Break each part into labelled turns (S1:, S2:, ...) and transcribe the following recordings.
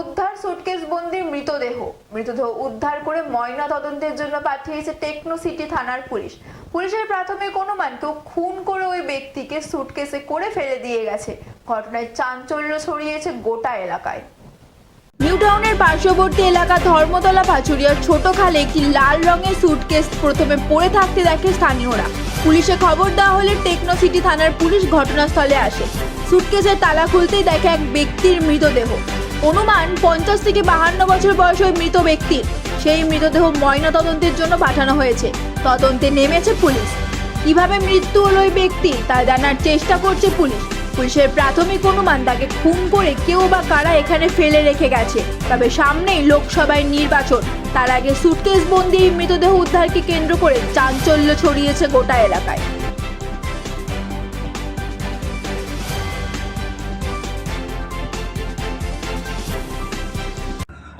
S1: উদ্ধার সুটকেস বন্দি মৃতদেহ। মৃতদেহ উদ্ধার করে ময়না তদন্তের জন্য পাঠিয়েছে টেকনো সিটি থানার পুলিশ। পুলিশের প্রাথমিক অনুমান কেউ খুন করে ওই ব্যক্তিকে সুটকেসে করে ফেলে দিয়ে গেছে। ঘটনায় চাঞ্চল্য ছড়িয়েছে গোটা এলাকায়। নিউটাউনের পার্শ্ববর্তী এলাকা ধর্মতলা পাচুরিয়ার ছোট খালে একটি লাল রঙের সুটকেস প্রথমে পড়ে থাকতে দেখে স্থানীয়রা। পুলিশে খবর দেওয়া হলে টেকনো সিটি থানার পুলিশ ঘটনাস্থলে আসে। সুটকেসের তালা খুলতেই দেখে এক ব্যক্তির মৃতদেহ। অনুমান পঞ্চাশ থেকে বাহান্ন বছর বয়স ওই মৃত ব্যক্তির সেই মৃতদেহ ময়না তদন্তের জন্য পাঠানো হয়েছে। তদন্তে নেমেছে পুলিশ। কীভাবে মৃত্যু হলো ওই ব্যক্তি তা জানার চেষ্টা করছে পুলিশ। পুলিশের প্রাথমিক অনুমান তাকে খুন করে কেউ বা কারা এখানে ফেলে রেখে গেছে। তবে সামনেই লোকসভায় নির্বাচন। তার আগে সুটকেস বন্দি মৃতদেহ উদ্ধারকে কেন্দ্র করে চাঞ্চল্য ছড়িয়েছে গোটা এলাকায়।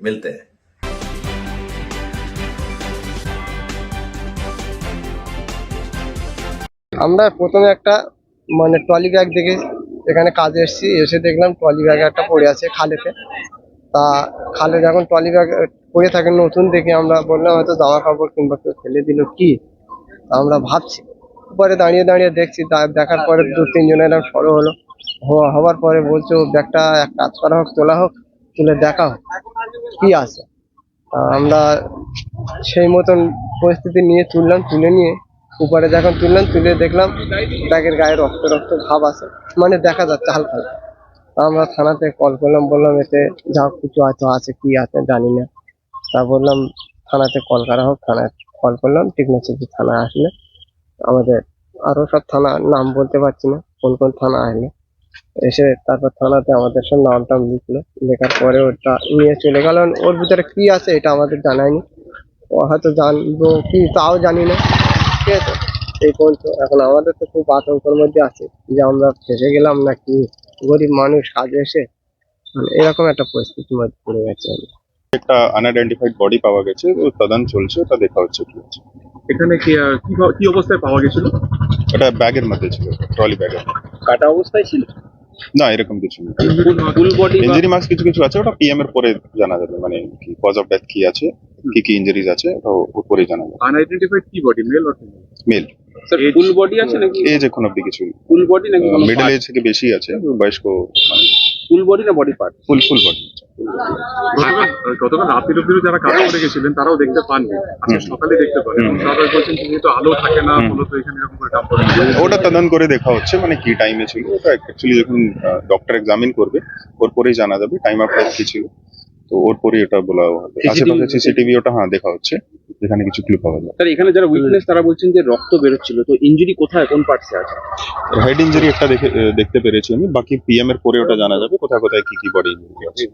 S2: मिलते हैं
S3: আমরা প্রথমে একটা মানে ট্রলি ব্যাগ দেখে এখানে কাজে এসেছি এসে দেখলাম ট্রলি ব্যাগ একটা পড়ে আছে খালেতে তা খালে যখন ট্রলি ব্যাগ পড়ে থাকে নতুন দেখে আমরা বললাম হয়তো জামা কাপড় কিংবা কেউ ফেলে দিল কি তা আমরা ভাবছি পরে দাঁড়িয়ে দাঁড়িয়ে দেখছি তা- দেখার পরে দু তিনজনের এরকম সরো হলো হওয়া- হওয়ার পরে বলছো ব্যাগটা এক কাজ করা হোক তোলা হোক তুলে দেখা হোক। কি আছে? আমরা সেই মতন পরিস্থিতি নিয়ে তুললাম, তুলে নিয়ে উপরে যখন তুললাম, তুলে দেখলাম ব্যাগের গায়ে রক্ত রক্ত ভাব আছে। মানে দেখা যাচ্ছে হালকা। আমরা থানাতে কল করলাম, বললাম, এতে যা কিছু হয়তো আছে, কি আছে জানি না। তা বললাম, থানাতে কল করা হোক। থানায় কল করলাম টেকনোলজি থানা আসলে। আমাদের আরও সব থানা নাম বলতে পারছি না, কোন কোন থানা আসলে। এসে তারপর থানাতে আমাদের সব নাম টাম লিখলো। লেখার পরে ওটা নিয়ে চলে গেল। ওর ভিতরে কি আছে এটা আমাদের জানায়নি ও হয়তো জানব কি তাও জানি না। ঠিক আছে? এই পর্যন্ত। এখন আমাদের তো খুব আতঙ্কের মধ্যে আছে যে আমরা ফেসে গেলাম নাকি গরিব মানুষ কাজে এসে? মানে এরকম একটা পরিস্থিতির মধ্যে পড়ে গেছে
S4: একটা আনআইডেন্টিফাইড বডি পাওয়া গেছে ও তদন্ত চলছে ওটা দেখা হচ্ছে কি হচ্ছে।
S5: এখানে কি কি কি অবস্থায় পাওয়া গেছিল?
S4: ওটা ব্যাগের মধ্যে ছিল ট্রলি ব্যাগের।
S5: কাটা অবস্থায় ছিল?
S4: না এরকম কিছু না।
S5: ফুল
S4: ইঞ্জুরি মার্কস কিছু কিছু আছে ওটা পিএম এর পরে জানা যাবে মানে কি কজ অফ ডেথ কি আছে কি কি ইঞ্জুরিজ আছে ওটা ওর পরে জানা যাবে।
S5: আনআইডেন্টিফাইড কি body male or
S4: male
S5: sir full body আছে নাকি?
S4: এজ এখন অব্দি কিছু
S5: ফুল বডি নাকি
S4: মিডল এজ থেকে বেশি আছে বয়স্ক মানে
S5: ফুল বডি না body part
S4: full full body
S5: গতকাল রাতের অব্দি যারা কাজ করে গেছিলেন তারাও দেখতে পাননি। আজকে সকালে দেখতে পারেন। তারা বলছেন যেহেতু আলো থাকে না মূলত এখানে এরকম করে কাম করে
S4: ওটা তদন্ত করে দেখা হচ্ছে মানে কি টাইমে ছিল ওটা অ্যাকচুয়ালি যখন ডক্টর এক্সামিন করবে ওর পরেই জানা যাবে টাইম আপ কি ছিল। তো ওর পরে ওটা বলা হবে। আশেপাশে সিসিটিভি ওটা হ্যাঁ দেখা হচ্ছে। যেখানে কিছু ক্লু পাওয়া যায়।
S6: স্যার এখানে যারা উইটনেস তারা বলছেন যে রক্ত বেরোচ্ছিল। তো ইনজুরি কোথায়? কোন পার্টসে আছে?
S4: হেড ইঞ্জুরি একটা দেখে দেখতে পেরেছি আমি। বাকি পিএম এর পরে ওটা জানা যাবে কোথায় কোথায় কি কি বডি ইঞ্জুরি আছে।